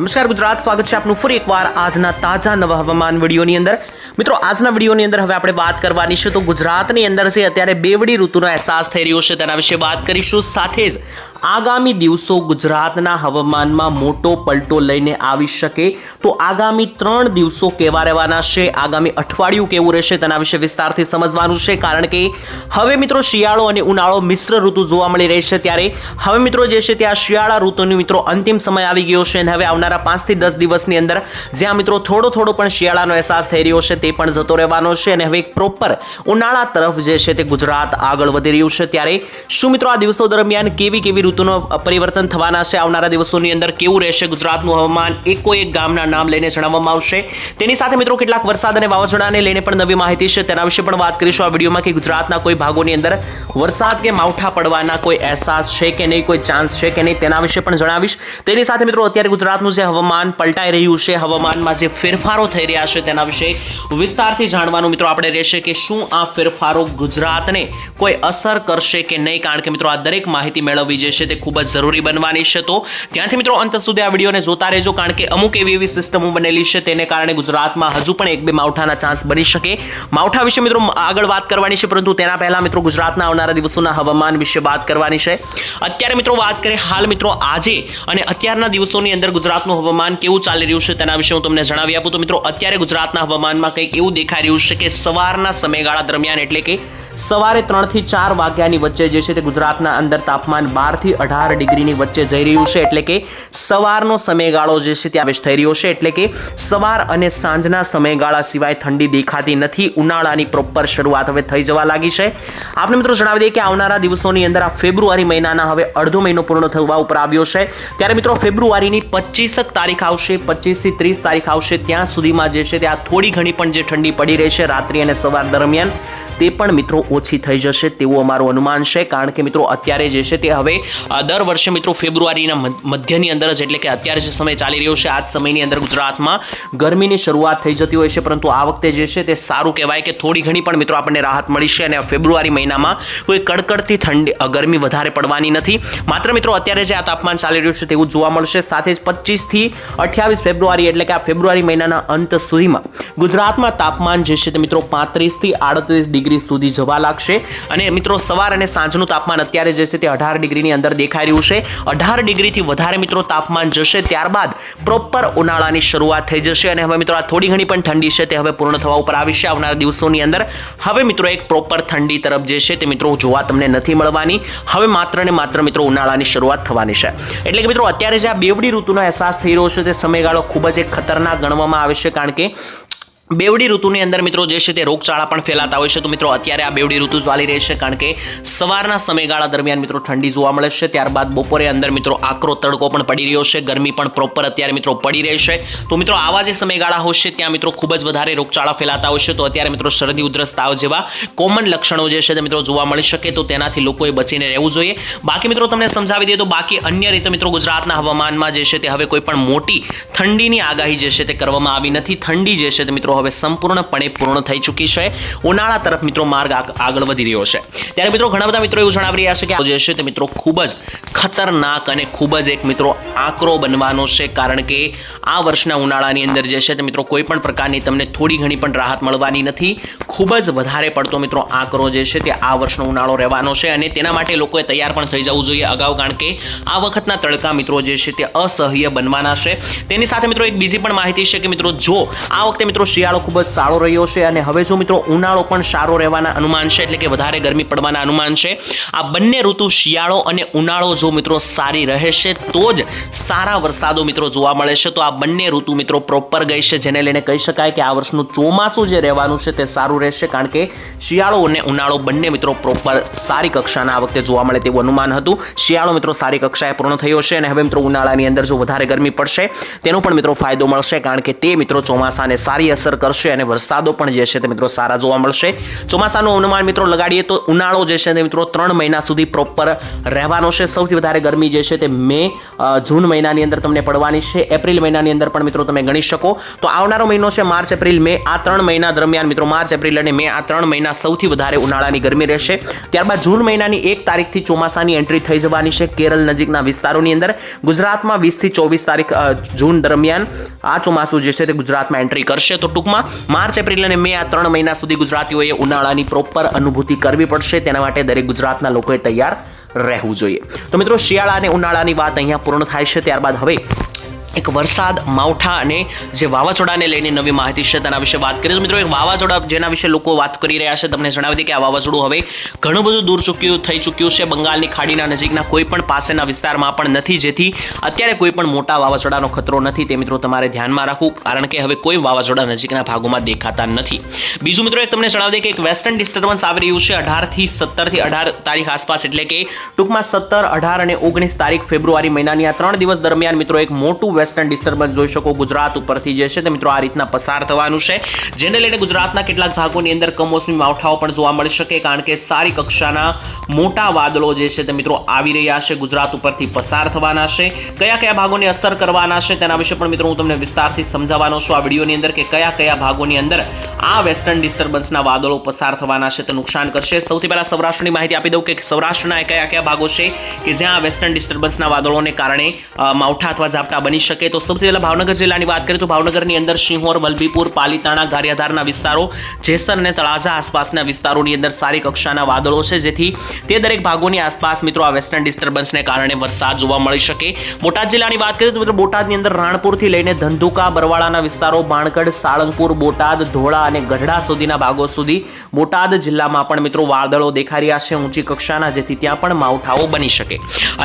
નમસ્કાર, ગુજરાત. સ્વાગત છે આપનું ફરી એકવાર આજના તાજા નવા હવામાન વિડીયોની અંદર. મિત્રો, આજના વિડીયોની અંદર હવે આપણે વાત કરવાની છે તો ગુજરાતની અંદર છે અત્યારે બેવડી ઋતુનો અહેસાસ થઈ રહ્યો છે તેના વિશે વાત કરીશું. સાથે જ આગામી દિવસો ગુજરાતના હવામાનમાં મોટો પલટો લઈને આવી શકે તો આગામી ત્રણ દિવસો કેવા રહેવાના છે? આગામી અઠવાડિયું કેવું રહેશે? તેના વિશે વિસ્તારથી સમજવાનું છે, કારણ કે હવે મિત્રો શિયાળો અને ઉનાળો મિશ્ર ઋતુ જોવા મળી રહી છે ત્યારે હવે મિત્રો જે છે ત્યાં શિયાળા ઋતુની મિત્રો અંતિમ સમય આવી ગયો છે અને હવે આવનારા પાંચથી દસ દિવસની અંદર જ્યાં મિત્રો થોડો થોડો પણ શિયાળાનો અહેસાસ થઈ રહ્યો છે તે પણ જતો રહેવાનો છે અને હવે એક પ્રોપર ઉનાળા તરફ જે છે તે ગુજરાત આગળ વધી રહ્યું છે ત્યારે શું મિત્રો આ દિવસો દરમિયાન કેવી કેવી ઋતુનો પરિવર્તન થવાના છે. આવનારા દિવસોની અંદર કેવું રહેશે ગુજરાતનું હવામાન? એકો એક ગામના નામ લઈને જણાવવામાં આવશે. તેની સાથે મિત્રો કેટલાક વરસાદ અને વાવાઝોડાને લઈને પણ નવી માહિતી છે. તેના વિશે પણ વાત કરીશું આ વિડીયોમાં કે ગુજરાતના કોઈ ભાગોની અંદર વરસાદ કે માવઠા પડવાના કોઈ અહેસાસ છે કે નહીં? કોઈ ચાન્સ છે કે નહીં? તેના વિશે પણ જણાવીશ. તેની સાથે મિત્રો અત્યારે ગુજરાતનું જે હવામાન પલટાઈ રહ્યું છે, હવામાનમાં જે ફેરફારો થઈ રહ્યા છે તેના વિશે વિસ્તારથી જાણવાનું મિત્રો આપણે રહેશે કે શું આ ફેરફારો ગુજરાતને કોઈ અસર કરશે કે નહીં? કારણ કે મિત્રો આ દરેક માહિતી મેળવવી જે છે તે ખૂબ જ જરૂરી બનવાની છે તો ત્યાંથી મિત્રો અંત સુધી આ વિડીયોને જોતા રહેજો કારણ કે અમુક એવી એવી સિસ્ટમો બનેલી છે તેને કારણે ગુજરાતમાં હજુ પણ એક બે માવઠાના ચાન્સ બની શકે. માવઠા વિશે મિત્રો આગળ વાત કરવાની છે, પરંતુ તેના પહેલાં મિત્રો ગુજરાતના આવનારા દિવસોના હવામાન વિશે વાત કરવાની છે. અત્યારે મિત્રો વાત કરીએ હાલ મિત્રો આજે અને અત્યારના દિવસોની અંદર ગુજરાતનું હવામાન કેવું ચાલી રહ્યું છે તેના વિશે હું તમને જણાવી આપું. તો મિત્રો અત્યારે ગુજરાતના હવામાનમાં કંઈક એવું દેખાઈ રહ્યું છે કે સવારના સમયગાળા દરમિયાન એટલે કે સવારે ત્રણથી ચાર વાગ્યાની વચ્ચે જે છે તે ગુજરાતના અંદર તાપમાન બારથી અઢાર ડિગ્રીની વચ્ચે જઈ રહ્યું છે. એટલે કે સવારનો સમયગાળો જે છે તે આવેશ થઈ રહ્યો છે. એટલે કે સવાર અને સાંજના સમયગાળા સિવાય ઠંડી દેખાતી નથી. ઉનાળાની પ્રોપર શરૂઆત હવે થઈ જવા લાગી છે. આપણે મિત્રો જણાવી દઈએ કે આવનારા દિવસોની અંદર આ ફેબ્રુઆરી મહિનાના હવે અડધો મહિનો પૂર્ણ થવા ઉપર આવ્યો છે. ત્યારે મિત્રો ફેબ્રુઆરીની પચીસક તારીખ આવશે પચીસથી ત્રીસ તારીખ આવશે. ત્યાં સુધીમાં જે છે ત્યાં થોડી ઘણી પણ જે ઠંડી પડી રહી છે રાત્રિ અને સવાર દરમિયાન. તે પણ મિત્રો ઓછી થઈ જશે તેવું અમારું અનુમાન છે. કારણ કે મિત્રો અત્યારે જે છે તે હવે દર વર્ષે મિત્રો ફેબ્રુઆરીના મધ્યની અંદર જ એટલે કે અત્યારે જે સમય ચાલી રહ્યો છે આ જ સમયની અંદર ગુજરાતમાં ગરમીની શરૂઆત થઈ જતી હોય છે. પરંતુ આ વખતે જે છે તે સારું કહેવાય કે થોડી ઘણી પણ મિત્રો આપણને રાહત મળી છે અને ફેબ્રુઆરી મહિનામાં કોઈ કડકડતી ઠંડી ગરમી વધારે પડવાની નથી. માત્ર મિત્રો અત્યારે જે આ તાપમાન ચાલી રહ્યું છે તેવું જોવા મળશે. સાથે જ પચીસથી અઠ્યાવીસ ફેબ્રુઆરી એટલે કે આ ફેબ્રુઆરી મહિનાના અંત સુધીમાં ગુજરાતમાં તાપમાન જે છે તે મિત્રો પાંત્રીસથી આડત્રીસ ડિગ્રી સુધી જવા લાગશે. અને મિત્રો, સવાર અને સાંજનું તાપમાન અત્યારે જે છે તે અઢાર ડિગ્રીની અંદર દેખાઈ રહ્યું છે. અઢાર ડિગ્રીથી વધારે મિત્રો તાપમાન જશે. ત્યારબાદ પ્રોપર ઉનાળાની શરૂઆત થઈ જશે અને હવે મિત્રો આ થોડી ઘણી પણ ઠંડી છે તે હવે પૂર્ણ થવા ઉપર આવી છે આવનારા દિવસોની અંદર. હવે મિત્રો એક પ્રોપર ઠંડી તરફ જે છે તે મિત્રો જોવા તમને નથી મળવાની. હવે માત્ર ને માત્ર મિત્રો ઉનાળાની શરૂઆત થવાની છે. એટલે કે મિત્રો, અત્યારે જે આ બેવડી ઋતુનો અહેસાસ થઈ રહ્યો છે તે સમયગાળો ખૂબ જ એક ખતરનાક ગણવામાં આવે છે કારણ કે બેવડી ઋતુની અંદર મિત્રો જે છે તે રોગચાળા પણ ફેલાતા હોય છે. તો મિત્રો અત્યારે આ બેવડી ઋતુ ચાલી રહી છે કારણ કે સવારના સમયગાળા દરમિયાન મિત્રો ઠંડી જોવા મળે છે. ત્યારબાદ બપોરે અંદર મિત્રો આકરો તડકો પણ પડી રહ્યો છે. ગરમી પણ પ્રોપર અત્યારે મિત્રો પડી રહી છે. તો મિત્રો આવા જે સમયગાળા હોય છે ત્યાં મિત્રો ખૂબ જ વધારે રોગચાળા ફેલાતા હોય છે. તો અત્યારે મિત્રો શરદી, ઉધરસ, તાવ જેવા કોમન લક્ષણો જે છે તે મિત્રો જોવા મળી શકે. તો તેનાથી લોકોએ બચીને રહેવું જોઈએ. બાકી મિત્રો તમને સમજાવી દઈએ તો બાકી અન્ય રીતે મિત્રો ગુજરાતના હવામાનમાં જે છે તે હવે કોઈ પણ મોટી ઠંડીની આગાહી જે છે તે કરવામાં આવી નથી. ઠંડી જે છે તે મિત્રો હવે સંપૂર્ણપણે પૂર્ણ થઈ ચૂકી છે. ઉનાળા તરફ મિત્રો માર્ગ આગ- આગળ વધી રહ્યો છે. ત્યારે મિત્રો ઘણા બધા મિત્રો એવું જણાવી રહ્યા છે કે જે છે તે મિત્રો ખૂબ જ ખતરનાક અને ખૂબ જ એક મિત્રો આકરો બનવાનો છે. કારણ કે આ વર્ષના ઉનાળાની અંદર જે છે તે મિત્રો કોઈ પણ પ્રકારની તમને થોડી ઘણી પણ રાહત મળવાની નથી. ખૂબ જ વધારે પડતો મિત્રો આકરો જે છે તે આ વર્ષનો ઉનાળો રહેવાનો છે અને તેના માટે લોકોએ તૈયાર પણ થઈ જવું જોઈએ અગાઉ, કારણ કે આ વખતના તડકા મિત્રો જે છે તે અસહ્ય બનવાના છે. તેની સાથે મિત્રો એક બીજી પણ માહિતી છે કે મિત્રો જો આ વખતે મિત્રો શિયાળો ખૂબ જ સારો રહ્યો છે અને હવે જો મિત્રો ઉનાળો પણ સારો રહેવાના અનુમાન છે, એટલે કે વધારે ગરમી પડવાના અનુમાન છે, આ બંને ઋતુ શિયાળો અને ઉનાળો જો મિત્રો સારી રહેશે, તો જ સારા વરસાદો મિત્રો જોવા મળે છે. તો આ બંને ઋતુ મિત્રો પ્રોપર ગઈ છે, જેને લઈને કહી શકાય કે આ વર્ષનું ચોમાસું જે રહેવાનું છે તે સારું રહેશે, કારણ કે શિયાળો અને ઉનાળો બંને મિત્રો પ્રોપર સારી કક્ષાના આ વખતે જોવા મળે તેવું અનુમાન હતું. શિયાળો મિત્રો સારી કક્ષાએ પૂર્ણ થયો છે અને હવે મિત્રો ઉનાળાની અંદર જો વધારે ગરમી પડશે, તેનો પણ મિત્રો ફાયદો મળશે, કારણ કે તે મિત્રો ચોમાસાને સારી અસર કરશે અને વરસાદો પણ જે છે તે મિત્રો સારા જોવા મળશે. ચોમાસાનું અનુમાન મિત્રો લગાડીએ તો ઉનાળો જે છે તે મિત્રો ત્રણ મહિના સુધી પ્રોપર રહેવાનો છે. સૌથી વધારે ગરમી જે છે તે મે જૂન મહિનાની અંદર તમને પડવાની છે. એપ્રિલ મહિનાની અંદર પણ મિત્રો તમે ગણી શકો. તો આવનારો મહિનો છે માર્ચ, એપ્રિલ, મે. આ ત્રણ મહિના દરમિયાન મિત્રો માર્ચ, એપ્રિલ અને મે આ ત્રણ મહિના સૌથી વધારે ઉનાળાની ગરમી રહેશે. ત્યારબાદ જૂન મહિનાની એક તારીખથી ચોમાસાની એન્ટ્રી થઈ જવાની છે કેરળ નજીકના વિસ્તારોની અંદર. ગુજરાતમાં વીસથી ચોવીસ તારીખ જૂન દરમિયાન આ ચોમાસું જે છે તે ગુજરાતમાં એન્ટ્રી કરશે. તો ટૂંકમાં માર્ચ, એપ્રિલ અને મે આ ત્રણ મહિના સુધી ગુજરાતીઓએ ઉનાળાની પ્રોપર અનુભૂતિ કરવી પડશે. તેના માટે દરેક ગુજરાતના લોકોએ તૈયાર રહેવું જોઈએ. તો મિત્રો, શિયાળા અને ઉનાળાની વાત અહીંયા પૂર્ણ થાય છે. ત્યારબાદ હવે એક વરસાદ, માવઠા અને જે વાવાઝોડાને લઈને નવી માહિતી છે તેના વિશે વાત કરીએ તો મિત્રો, એક વાવાઝોડા જેના વિશે લોકો વાત કરી રહ્યા છે. તમને જણાવી દઈએ કે આ વાવાઝોડું હવે ઘણું બધું દૂર ચૂક્યું, થઈ ચૂક્યું છે. બંગાળની ખાડીના નજીકના કોઈ પણ પાસેના વિસ્તારમાં પણ નથી. જેથી અત્યારે કોઈ પણ મોટા વાવાઝોડાનો ખતરો નથી. તે મિત્રો તમારે ધ્યાનમાં રાખવું, કારણ કે હવે કોઈ વાવાઝોડા નજીકના ભાગોમાં દેખાતા નથી. બીજું મિત્રો, એક તમને જણાવી દઈએ કે એક વેસ્ટર્ન ડિસ્ટર્બન્સ આવી રહ્યું છે. અઢારથી સત્તરથી અઢાર તારીખ આસપાસ, એટલે કે ટૂંકમાં સત્તર, અઢાર અને ઓગણીસ તારીખ ફેબ્રુઆરી મહિનાની આ ત્રણ દિવસ દરમિયાન મિત્રો, એક મોટું વેસ્ટર્ન ડિસ્ટર્બન્સ જોઈ શકો ગુજરાત ઉપરથી જે છે તે મિત્રો આ રીતના પસાર થવાનું છે. જેને લઈને ગુજરાતના કેટલાક ભાગોની અંદર કમોસમી માવઠાઓ પણ જોવા મળી શકે કારણ કે સારી કક્ષાના મોટા વાદળો જે છે તે મિત્રો આવી રહ્યા છે. ગુજરાત ઉપરથી પસાર થવાના છે. કયા કયા ભાગોને અસર કરવાના છે તેના વિશે પણ મિત્રો હું તમને વિસ્તારથી સમજાવવાનો છું. આ વિડીયોની અંદર કે કયા કયા ભાગોની અંદર આ વેસ્ટર્ન ડિસ્ટર્બન્સના વાદળો પસાર થવાના છે તે નુકસાન કરશે. સૌથી પહેલા સૌરાષ્ટ્રની માહિતી આપી દઉં કે સૌરાષ્ટ્રના કયા કયા ભાગો છે કે જ્યાં વેસ્ટર્ન ડિસ્ટર્બન્સના વાદળોને કારણે માવઠા અથવા ઝાપટા બની શકે તો સૌથી પહેલા ભાવનગર જિલ્લાની વાત કરીએ તો ભાવનગરની અંદર સિંહોર વલભીપુર પાલીતાણા, ગારિયાધારના વિસ્તારો, જેસર અને તળાજા આસપાસના વિસ્તારોની અંદર સારી કક્ષાના વાદળો છે, જેથી તે દરેક ભાગોની આસપાસ મિત્રો આ વેસ્ટર્ન ડિસ્ટર્બન્સને કારણે વરસાદ જોવા મળી શકે. બોટાદ જિલ્લાની વાત કરીએ તો મિત્રો બોટાદની અંદર રાણપુરથી લઈને ધંધુકા, બરવાળાના વિસ્તારો, બાણકડ, સાળંગપુર, બોટાદ, ધોળા અને ગઢડા સુધીના ભાગો સુધી બોટાદ જિલ્લામાં પણ મિત્રો વાદળો દેખાઈ રહ્યા છે ઊંચી કક્ષાના, જેથી ત્યાં પણ માવઠાઓ બની શકે.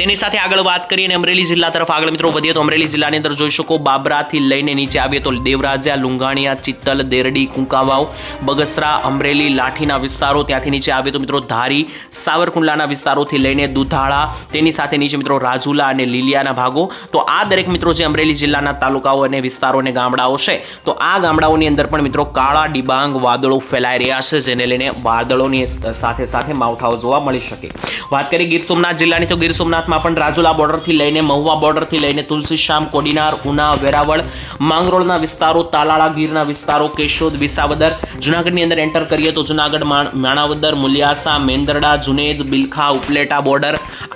તેની સાથે આગળ વાત કરીએ અને અમરેલી જિલ્લા તરફ આગળ મિત્રો વધીએ તો અમરેલી જિલ્લાની અંદર જોઈ શકો, બાબરાથી લઈને નીચે આવીએ તો દેવરાજા લુંગાણિયા, ચિત્તલ, દેરડી, કુંકાવાવ, બગસરા, અમરેલી, લાઠીના વિસ્તારો ત્યાંથી નીચે આવીએ તો મિત્રો ધારી, સાવરકુંડલાના વિસ્તારોથી લઈને દુધાળા, તેની સાથે નીચે મિત્રો રાજુલા અને લીલિયાના ભાગો. તો આ દરેક મિત્રો જે અમરેલી જિલ્લાના તાલુકાઓ અને વિસ્તારો અને ગામડાઓ છે, તો આ ગામડાઓની અંદર પણ મિત્રો કાળા, ડિબાંગ, વાદળો ફેલાઈ રહ્યા છે, જેને લઈને વાદળોની સાથે સાથે માવઠાઓ જોવા મળી શકે. વાત કરીએ ગીર સોમનાથ જિલ્લાની, તો ગીર સોમનાથમાં પણ રાજુલા બોર્ડરથી લઈને મહુવા બોર્ડરથી લઈને તુલસીશ્યામ કોડીનાર, ઉના, વેરાવળ, માંગરોળના વિસ્તારો, તાલાળા ગીરના વિસ્તારો, કેશોદ, વિસાવદર, જુનાગઢની અંદર એન્ટર કરીએ તો જુનાગઢ માણાવદર, મુલિયાસા, મેંદરડા, જુનેજ, બિલખા, ઉપલેટા બોર્ડર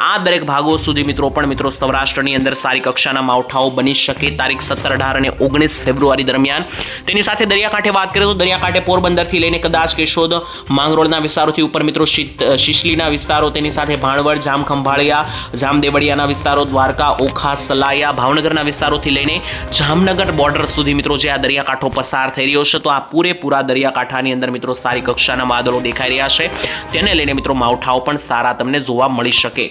આ દરેક ભાગો સુધી મિત્રો પણ મિત્રો સૌરાષ્ટ્રની અંદર સારી કક્ષાના માવઠાઓ બની શકે. તારીખ સત્તર, અઢાર અને ઓગણીસ ફેબ્રુઆરી દરમિયાન. તેની સાથે દરિયાકાંઠે વાત કરીએ તો દરિયાકાંઠે પોરબંદરથી લઈને કદાચ કેશોદ, માંગરોળના વિસ્તારોથી ઉપર મિત્રો શિશલીના વિસ્તારો, તેની સાથે ભાણવડ જામ ખંભાળિયા જામદેવળિયાના વિસ્તારો, દ્વારકા, ઓખા, સલાયા, ભાવનગરના વિસ્તારોથી લઈને જામનગર બોર્ડર સુધી મિત્રો જે આ દરિયાકાંઠો પસાર થઈ રહ્યો છે, તો આ પૂરેપૂરા દરિયાકાંઠાની અંદર મિત્રો સારી કક્ષાના વાદળો દેખાઈ રહ્યા છે. તેને લઈને મિત્રો માવઠાઓ પણ સારા તમને જોવા મળી શકે.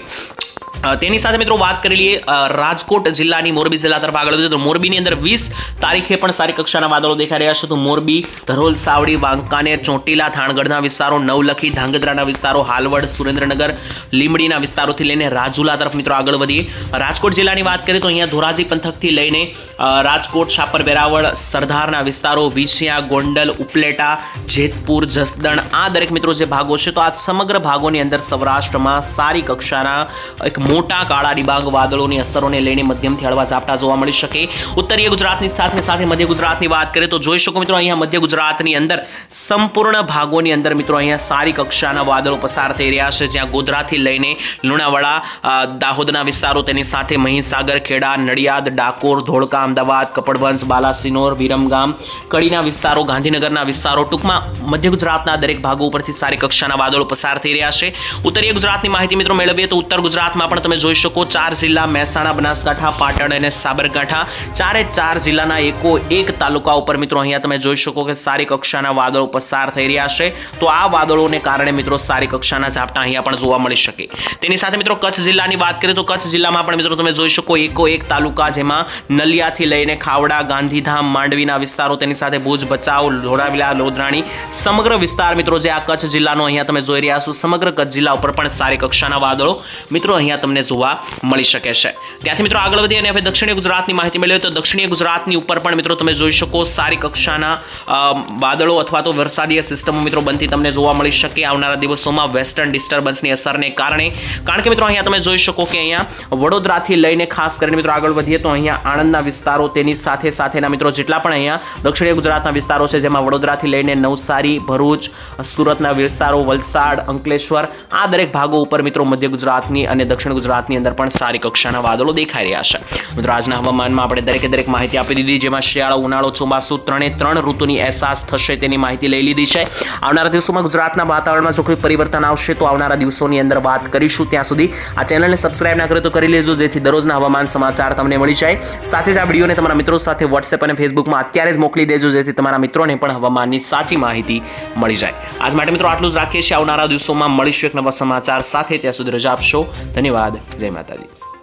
તેની સાથે મિત્રો વાત કરી લઈએ રાજકોટ જિલ્લાની મોરબી જિલ્લા તરફ આગળ વધીએ તો મોરબીની અંદર વીસ તારીખે પણ સારી કક્ષાના વાદળો દેખાઈ રહ્યા છે. તો મોરબી, ધરોલ, સાવડી, વાંકાનેર, ચોટીલા, થાણગઢના વિસ્તારો, નવલખી, ધાંગધ્રાના વિસ્તારો, હાલવડ, સુરેન્દ્રનગર લીમડીના વિસ્તારોથી લઈને રાજુલા તરફ મિત્રો આગળ વધીએ. રાજકોટ જિલ્લાની વાત કરીએ તો અહીંયા ધોરાજી પંથકથી લઈને રાજકોટ છાપર વેરાવળ સરદારના વિસ્તારો, વિછિયા, ગોંડલ, ઉપલેટા, જેતપુર, જસદણ આ દરેક મિત્રો જે ભાગો છે, તો આ સમગ્ર ભાગોની અંદર સૌરાષ્ટ્રમાં સારી કક્ષાના એક મોટા કાળા ડિબાંગ વાદળોની અસરોને લઈને મધ્યમથી હળવા ઝાપટા જોવા મળી શકે. ઉત્તરીય ગુજરાતની સાથે સાથે મધ્ય ગુજરાતની વાત કરીએ તો જોઈ શકો મિત્રો અહીંયા મધ્ય ગુજરાતની અંદર સંપૂર્ણ ભાગોની અંદર મિત્રો અહીંયા સારી કક્ષાના વાદળો પસાર થઈ રહ્યા છે. જ્યાં ગોધરાથી લઈને લુણાવાડા દાહોદના વિસ્તારો તેની સાથે મહીસાગર, ખેડા, નડિયાદ, ડાકોર, ધોળકા, અમદાવાદ કપડવંશ બાલાસિનોર, વિરમગામ, કડીના વિસ્તારો, ગાંધીનગરના વિસ્તારો ટૂંકમાં મધ્ય ગુજરાતના દરેક ભાગો ઉપરથી સારી કક્ષાના વાદળો પસાર થઈ રહ્યા છે. ઉત્તરીય ગુજરાતની માહિતી મિત્રો મેળવીએ તો ઉત્તર ગુજરાતમાં પણ તમે જોઈ શકો ચાર જિલ્લા મહેસાણા, બનાસકાંઠા, પાટણ અને સાબરકાંઠા. ચારે ચાર જિલ્લાના એકો એક તાલુકા ઉપર મિત્રો અહીંયા તમે જોઈ શકો કે સારી કક્ષાના વાદળો પસાર થઈ રહ્યા છે. તો આ વાદળોને કારણે મિત્રો સારી કક્ષાના ઝાપટા અહીંયા પણ જોવા મળી શકે. તેની સાથે મિત્રો કચ્છ જિલ્લાની વાત કરીએ તો કચ્છ જિલ્લામાં પણ મિત્રો તમે જોઈ શકો એકો એક તાલુકા જેમાં નલિયાથી લઈને ખાવડા, ગાંધીધામ, માંડવીના વિસ્તારો, તેની સાથે ભુજ, ભચાઉ, ધોળાવીલા, લોધરાણી સમગ્ર વિસ્તાર મિત્રો જે આ કચ્છ જિલ્લાનો અહીંયા તમે જોઈ રહ્યા છો. સમગ્ર કચ્છ જિલ્લા ઉપર પણ સારી કક્ષાના વાદળો મિત્રો અહીંયા તમને જોવા મળી શકે છે. ત્યાંથી મિત્રો આગળ વધી અને હવે દક્ષિણીય ગુજરાતની માહિતી મેળવીએ તો દક્ષિણીય ગુજરાતની ઉપર પણ મિત્રો તમે જોઈ શકો સારી કક્ષાના વાદળો અથવા તો વરસાદીય સિસ્ટમો મિત્રો બનતી તમને જોવા મળી શકે આવનારા દિવસોમાં વેસ્ટર્ન ડિસ્ટર્બન્સની અસરને કારણે. કારણ કે મિત્રો અહીંયા તમે જોઈ શકો કે અહીંયા વડોદરાથી લઈને ખાસ કરીને મિત્રો આગળ વધીએ તો અહીંયા આણંદના વિસ્તારો તેની સાથે સાથેના મિત્રો જેટલા પણ અહીંયા દક્ષિણીય ગુજરાતના વિસ્તારો છે જેમાં વડોદરાથી લઈને નવસારી, ભરૂચ, સુરતના વિસ્તારો, વલસાડ, અંકલેશ્વર આ દરેક ભાગો ઉપર મિત્રો મધ્ય ગુજરાતની અને દક્ષિણ ગુજરાતની અંદર પણ સારી કક્ષાના વાદળો દેખાઈ રહ્યા છે. મિત્રો હવામાનમાં આપણે દરેકે દરેક માહિતી આપી દીધી, જેમાં શિયાળો, ઉનાળો, ચોમાસું ત્રણે ત્રણ ઋતુની અહેસાસ થશે તેની માહિતી લઈ લીધી છે. આવનારા દિવસોમાં ગુજરાતના વાતાવરણમાં જો કોઈ પરિવર્તન આવશે, તો આવનારા દિવસોની અંદર વાત કરીશું ત્યાં સુધી. આ ચેનલને સબસ્ક્રાઇબ ના કરે તો કરી લેજો, જેથી દરરોજના હવામાન સમાચાર તમને મળી જાય. સાથે જ આ વિડીયોને તમારા મિત્રો સાથે વોટ્સએપ અને ફેસબુકમાં અત્યારે જ મોકલી દેજો, જેથી તમારા મિત્રોને પણ હવામાનની સાચી માહિતી મળી જાય. આજ માટે મિત્રો, આટલું જ રાખીએ છીએ. આવનારા દિવસોમાં મળીશું એક નવા સમાચાર સાથે. ત્યાં સુધી રજા આપશો. ધન્યવાદ. જય માતાજી.